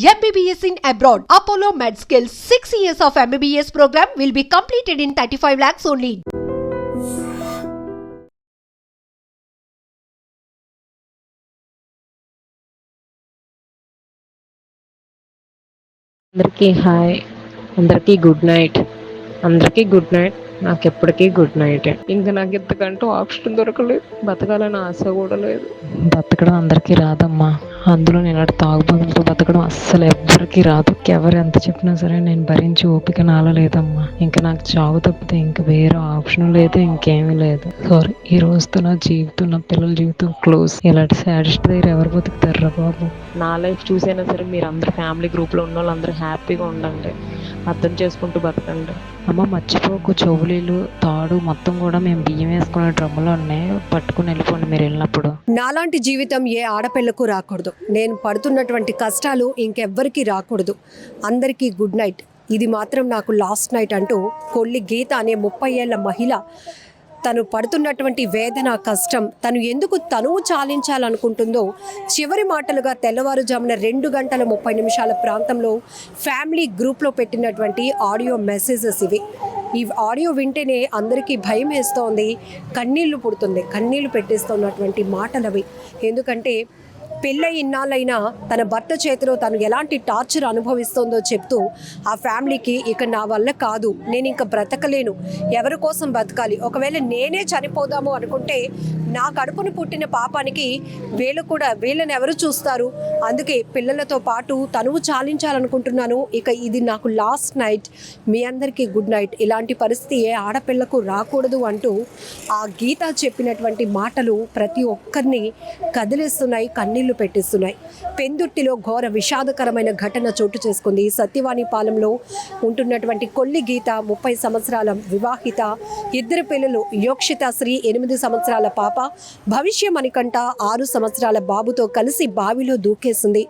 MBBS in abroad. Apollo MedSkill 6 years of MBBS program will be completed in 35 lakhs only. అందరికీ hi అందరికీ good night అందరికీ good night నాకు ఎప్పటికీ good night. ఇంకా నాకు ఇంతకంటూ option దొరకలేదు. బతకాలని ఆశ కూడా లేదు. బతకడం అందరికీ రాదమ్మా. అందులో నేను అటు తాగుబోతులతో బతకడం అస్సలు ఎవ్వరికీ రాదు. ఎవరు ఎంత చెప్పినా సరే నేను భరించి ఓపిక నాలో లేదమ్మా ఇంకా నాకు చావు తప్పితే ఇంకా వేరే ఆప్షన్ లేదు ఇంకేమీ లేదు. సారీ ఈ రోజుతో నా జీవితం నా పిల్లల జీవితం క్లోజ్. ఇలాంటి సాడెస్ట్ దగ్గర ఎవరు బతుకుతారా బాబు? నా లైఫ్ చూసైనా సరే మీరు అందరు ఫ్యామిలీ గ్రూప్లో ఉన్న వాళ్ళందరూ హ్యాపీగా ఉండండి. అర్థం చేసుకుంటూ బతకండి అమ్మ మర్చిపోకు. చెవులీలు తాడు మొత్తం కూడా మేము బియ్యం వేసుకునే డ్రమ్ములో ఉన్నాయి. పట్టుకుని వెళ్ళిపోండి మీరు వెళ్ళినప్పుడు. నాలాంటి జీవితం ఏ ఆడపిల్లకు రాకూడదు. నేను పడుతున్నటువంటి కష్టాలు ఇంకెవ్వరికీ రాకూడదు. అందరికీ గుడ్ నైట్. ఇది మాత్రం నాకు లాస్ట్ నైట్ అంటూ కొల్లి గీత అనే ముప్పై ఏళ్ళ మహిళ తను పడుతున్నటువంటి వేదన కష్టం తను ఎందుకు తనువు చాలించాలనుకుంటుందో చివరి మాటలుగా తెల్లవారుజామున రెండు గంటల ముప్పై నిమిషాల ప్రాంతంలో ఫ్యామిలీ గ్రూప్లో పెట్టినటువంటి ఆడియో మెసేజెస్ ఇవి. ఈ ఆడియో వింటేనే అందరికీ భయం వేస్తోంది కన్నీళ్ళు పుడుతుంది కన్నీళ్ళు పెట్టేస్తున్నటువంటి మాటలవి. ఎందుకంటే పెళ్ళై ఇన్నాళ్ళైనా తన భర్త చేతిలో తను ఎలాంటి టార్చర్ అనుభవిస్తోందో చెప్తూ ఆ ఫ్యామిలీకి ఇక నా వల్ల కాదు నేను ఇంకా బ్రతకలేను ఎవరి కోసం బతకాలి ఒకవేళ నేనే చనిపోదాము అనుకుంటే నా కడుపును పుట్టిన పాపానికి వీళ్ళు కూడా వీళ్ళని ఎవరు చూస్తారు? అందుకే పిల్లలతో పాటు తనువు చాలించాలనుకుంటున్నాను. ఇక ఇది నాకు లాస్ట్ నైట్. మీ అందరికీ గుడ్ నైట్. ఇలాంటి పరిస్థితి ఏ ఆడపిల్లకు రాకూడదు అంటూ ఆ గీత చెప్పినటువంటి మాటలు ప్రతి ఒక్కరిని కదిలిస్తున్నాయి కన్నీళ్ళు కన్నీళ్ళు పెట్టిస్తున్నాయి. పెందుట్టిలో ఘోర విషాదకరమైన ఘటన చోటు చేసుకుంది. సత్యవాణి పాలెంలో ఉంటున్నటువంటి కొల్లి గీత ముప్పై సంవత్సరాల వివాహిత ఇద్దరు పిల్లలు యోక్షిత శ్రీ ఎనిమిది సంవత్సరాల పాప భవిష్యం అనికంట ఆరు సంవత్సరాల బాబుతో కలిసి బావిలో దూకేసింది.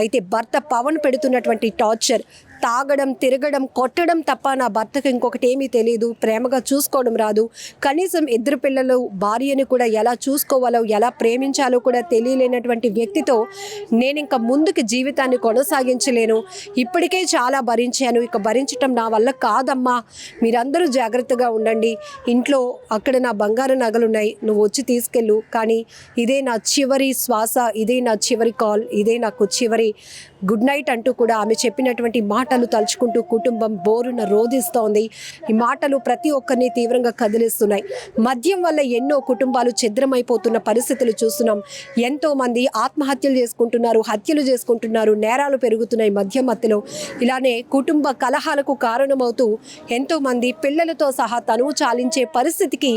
అయితే భర్త పవన్ పెడుతున్నటువంటి టార్చర్ తాగడం తిరగడం కొట్టడం తప్ప నా భర్తకు ఇంకొకటి ఏమీ తెలియదు ప్రేమగా చూసుకోవడం రాదు. కనీసం ఇద్దరు పిల్లలు భార్యని కూడా ఎలా చూసుకోవాలో ఎలా ప్రేమించాలో కూడా తెలియలేనటువంటి వ్యక్తితో నేను ఇంకా ముందుకు జీవితాన్ని కొనసాగించలేను. ఇప్పటికే చాలా భరించాను. ఇక భరించటం నా వల్ల కాదమ్మా. మీరందరూ జాగ్రత్తగా ఉండండి. ఇంట్లో అక్కడ నా బంగారు నగలున్నాయి నువ్వు వచ్చి తీసుకెళ్ళు. కానీ ఇదే నా చివరి శ్వాస ఇదే నా చివరి కాల్ ఇదే నాకు చివరి గుడ్ నైట్ అంటూ కూడా ఆమె చెప్పినటువంటి మాటలు తలుచుకుంటూ కుటుంబం బోరున రోధిస్తోంది. ఈ మాటలు ప్రతి ఒక్కరిని తీవ్రంగా కదిలిస్తున్నాయి. మద్యం వల్ల ఎన్నో కుటుంబాలు ఛిద్రమైపోతున్న పరిస్థితులు చూస్తున్నాం. ఎంతో మంది ఆత్మహత్యలు చేసుకుంటున్నారు హత్యలు చేసుకుంటున్నారు నేరాలు పెరుగుతున్నాయి మద్యం మత్తులో. ఇలానే కుటుంబ కలహాలకు కారణమవుతూ ఎంతో మంది పిల్లలతో సహా తనువు చాలించే పరిస్థితికి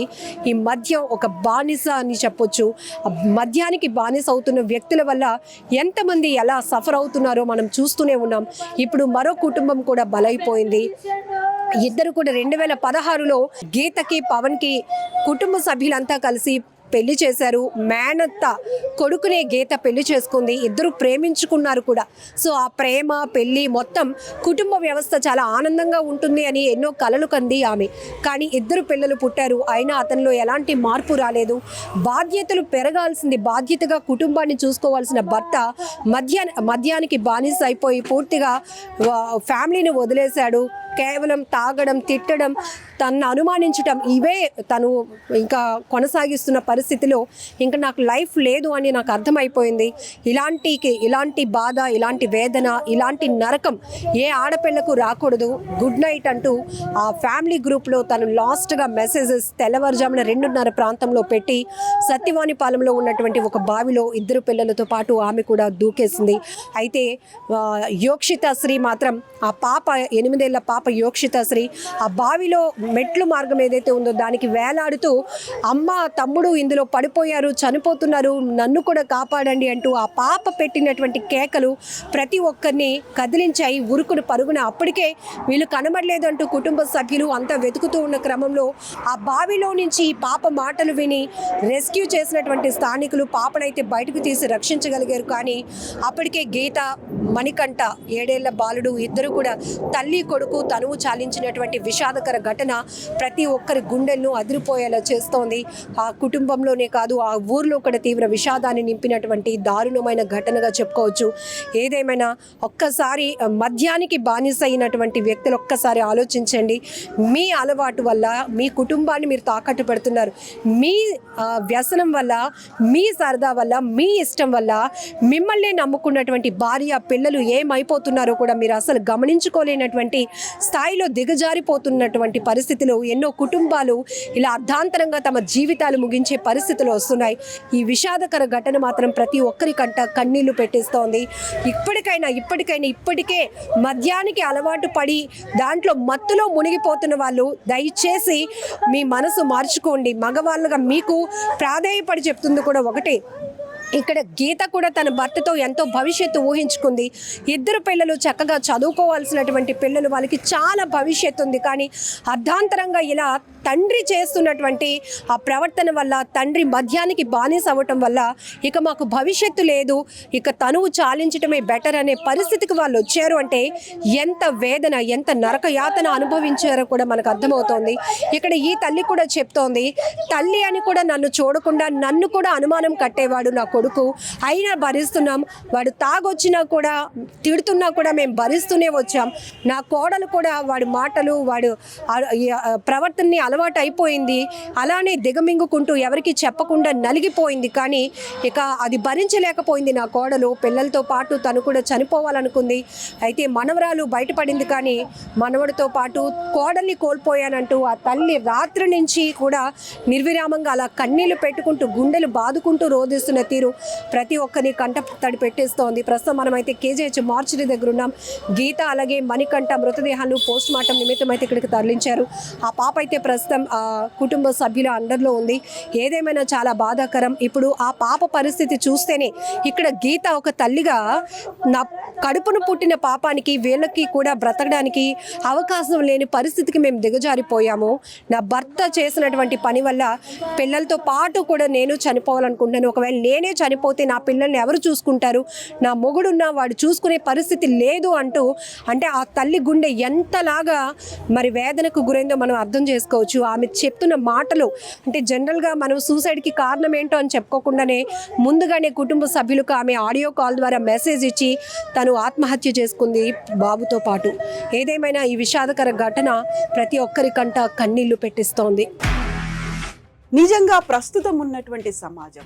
ఈ మద్యం ఒక బానిస అని చెప్పొచ్చు. మద్యానికి బానిస అవుతున్న వ్యక్తుల వల్ల ఎంతమంది ఎలా సఫర్ అవుతున్నారు మనం చూస్తూనే ఉన్నాం. ఇప్పుడు మరో కుటుంబం కూడా బలైపోయింది. ఇద్దరు కూడా రెండు వేల పదహారులో గీతకి పవన్కి కుటుంబ సభ్యులంతా కలిసి పెళ్ళి చేశారు. మేనత్త కొడుకునే గీత పెళ్ళి చేసుకుంది. ఇద్దరు ప్రేమించుకున్నారు కూడా. సో ఆ ప్రేమ పెళ్ళి మొత్తం కుటుంబ వ్యవస్థ చాలా ఆనందంగా ఉంటుంది అని ఎన్నో కలలు కంది ఆమె. కానీ ఇద్దరు పిల్లలు పుట్టారు. అయినా అతనిలో ఎలాంటి మార్పు రాలేదు. బాధ్యతలు పెరగాల్సింది బాధ్యతగా కుటుంబాన్ని చూసుకోవాల్సిన భర్త మధ్య మద్యానికి బానిస అయిపోయి పూర్తిగా వా- ఫ్యామిలీని వదిలేశాడు. కేవలం తాగడం తిట్టడం తనను అనుమానించడం ఇవే తను ఇంకా కొనసాగిస్తున్న పరిస్థితిలో ఇంకా నాకు లైఫ్ లేదు అని నాకు అర్థమైపోయింది. ఇలాంటి ఇలాంటి బాధ ఇలాంటి వేదన ఇలాంటి నరకం ఏ ఆడపిల్లకు రాకూడదు. గుడ్ నైట్ అంటూ ఆ ఫ్యామిలీ గ్రూప్లో తను లాస్ట్గా మెసేజెస్ తెల్లవారుజామున రెండున్నర ప్రాంతంలో పెట్టి సత్యవాణిపాలెంలో ఉన్నటువంటి ఒక బావిలో ఇద్దరు పిల్లలతో పాటు ఆమె కూడా దూకేసింది. అయితే యోక్షిత శ్రీ మాత్రం ఆ పాప ఎనిమిదేళ్ళ పాప యోక్షిత శ్రీ ఆ బావిలో మెట్లు మార్గం ఏదైతే ఉందో దానికి వేలాడుతూ అమ్మ తమ్ముడు ఇందులో పడిపోయారు చనిపోతున్నారు నన్ను కూడా కాపాడండి అంటూ ఆ పాప పెట్టినటువంటి కేకలు ప్రతి ఒక్కరిని కదిలించాయి ఉరుకును పరుగున. అప్పటికే వీళ్ళు కనబడలేదు అంటూ కుటుంబ సభ్యులు అంతా వెతుకుతూ ఉన్న క్రమంలో ఆ బావిలో నుంచి ఈ పాప మాటలు విని రెస్క్యూ చేసినటువంటి స్థానికులు పాపనైతే బయటకు తీసి రక్షించగలిగారు. కానీ అప్పటికే గీత మణికంఠ ఏడేళ్ళ బాలుడు ఇద్దరు కూడా తల్లి కొడుకు తనువు చాలించినటువంటి విషాదకర ఘటన ప్రతి ఒక్కరి గుండెలను అదిరిపోయేలా చేస్తోంది. ఆ కుటుంబం ప్రాంతంలోనే కాదు ఆ ఊర్లో కూడా తీవ్ర విషాదాన్ని నింపినటువంటి దారుణమైన ఘటనగా చెప్పుకోవచ్చు. ఏదేమైనా ఒక్కసారి మద్యానికి బానిస అయినటువంటి వ్యక్తులు ఒక్కసారి ఆలోచించండి. మీ అలవాటు వల్ల మీ కుటుంబాన్ని మీరు తాకట్టు పెడుతున్నారు. మీ ఆ, వ్యసనం వల్ల మీ సరదా వల్ల మీ ఇష్టం వల్ల మిమ్మల్ని నమ్ముకున్నటువంటి భార్య పిల్లలు ఏమైపోతున్నారో కూడా మీరు అసలు గమనించుకోలేనటువంటి స్థాయిలో దిగజారిపోతున్నటువంటి పరిస్థితులు ఎన్నో కుటుంబాలు ఇలా అర్ధాంతరంగా తమ జీవితాలు ముగించే పరిస్థితులు వస్తున్నాయి. ఈ విషాదకర ఘటన మాత్రం ప్రతి ఒక్కరి కంట కన్నీళ్ళు పెట్టిస్తోంది. ఇప్పటికైనా ఇప్పటికైనా ఇప్పటికే మద్యానికి అలవాటు పడి దాంట్లో మత్తులో మునిగిపోతున్న వాళ్ళు దయచేసి మీ మనసు మార్చుకోండి. మగవాళ్ళుగా మీకు ప్రాధేయపడి చెప్తుంది కూడా ఒకటి. ఇక్కడ గీత కూడా తన భర్తతో ఎంతో భవిష్యత్తు ఊహించుకుంది. ఇద్దరు పిల్లలు చక్కగా చదువుకోవాల్సినటువంటి పిల్లలు వాళ్ళకి చాలా భవిష్యత్తు ఉంది. కానీ అర్ధాంతరంగా ఇలా తండ్రి చేస్తున్నటువంటి ఆ ప్రవర్తన వల్ల తండ్రి మద్యానికి బానిస అవ్వటం వల్ల ఇక మాకు భవిష్యత్తు లేదు. ఇక తనువు చాలించటమే బెటర్ అనే పరిస్థితికి వాళ్ళు వచ్చారు అంటే ఎంత వేదన ఎంత నరక యాతన అనుభవించారో కూడా మనకు అర్థమవుతోంది. ఇక్కడ ఈ తల్లి కూడా చెప్తోంది తల్లి అని కూడా నన్ను చూడకుండా నన్ను కూడా అనుమానం కట్టేవాడు నాకు కొడుకు అయినా భరిస్తున్నాం. వాడు తాగొచ్చినా కూడా తిడుతున్నా కూడా మేము భరిస్తూనే వచ్చాం. నా కోడలు కూడా వాడి మాటలు వాడు ప్రవర్తనని అలవాటు అయిపోయింది. అలానే దిగమింగుకుంటూ ఎవరికి చెప్పకుండా నలిగిపోయింది. కానీ ఇక అది భరించలేకపోయింది నా కోడలు. పిల్లలతో పాటు తను కూడా చనిపోవాలనుకుంది. అయితే మనవరాలు బయటపడింది కానీ మనవడితో పాటు కోడల్ని కోల్పోయానంటూ ఆ తల్లి రాత్రి నుంచి కూడా నిర్విరామంగా అలా కన్నీళ్ళు పెట్టుకుంటూ గుండెలు బాదుకుంటూ రోధిస్తున్న తీరు ప్రతి ఒక్కరిని కంట తడి పెట్టేస్తోంది. ప్రస్తుతం మనమైతే కేజీహెచ్ మార్చిరి దగ్గర ఉన్నాం. గీత అలాగే మణికంఠ మృతదేహాన్ని పోస్ట్ మార్టం నిమిత్తం అయితే ఇక్కడికి తరలించారు. ఆ పాప అయితే ప్రస్తుతం ఆ కుటుంబ సభ్యుల అండర్లో ఉంది. ఏదేమైనా చాలా బాధాకరం. ఇప్పుడు ఆ పాప పరిస్థితి చూస్తేనే ఇక్కడ గీత ఒక తల్లిగా నా కడుపును పుట్టిన పాపానికి వీళ్ళకి కూడా బ్రతకడానికి అవకాశం లేని పరిస్థితికి మేము దిగజారిపోయాము. నా భర్త చేసినటువంటి పని వల్ల పిల్లలతో పాటు కూడా నేను చనిపోవాలనుకుంటున్నాను. ఒకవేళ నేనే చనిపోతే నా పిల్లల్ని ఎవరు చూసుకుంటారు? నా మొగుడున్న వాడు చూసుకునే పరిస్థితి లేదు అంటూ అంటే ఆ తల్లి గుండె ఎంతలాగా మరి వేదనకు గురైందో మనం అర్థం చేసుకోవచ్చు. ఆమె చెప్తున్న మాటలు అంటే జనరల్గా మనం సూసైడ్కి కారణం ఏంటో అని చెప్పుకోకుండానే ముందుగానే కుటుంబ సభ్యులకు ఆమె ఆడియో కాల్ ద్వారా మెసేజ్ ఇచ్చి తను ఆత్మహత్య చేసుకుంది బాబుతో పాటు. ఏదేమైనా ఈ విషాదకర ఘటన ప్రతి ఒక్కరికంట కన్నీళ్ళు పెట్టిస్తోంది. నిజంగా ప్రస్తుతం ఉన్నటువంటి సమాజం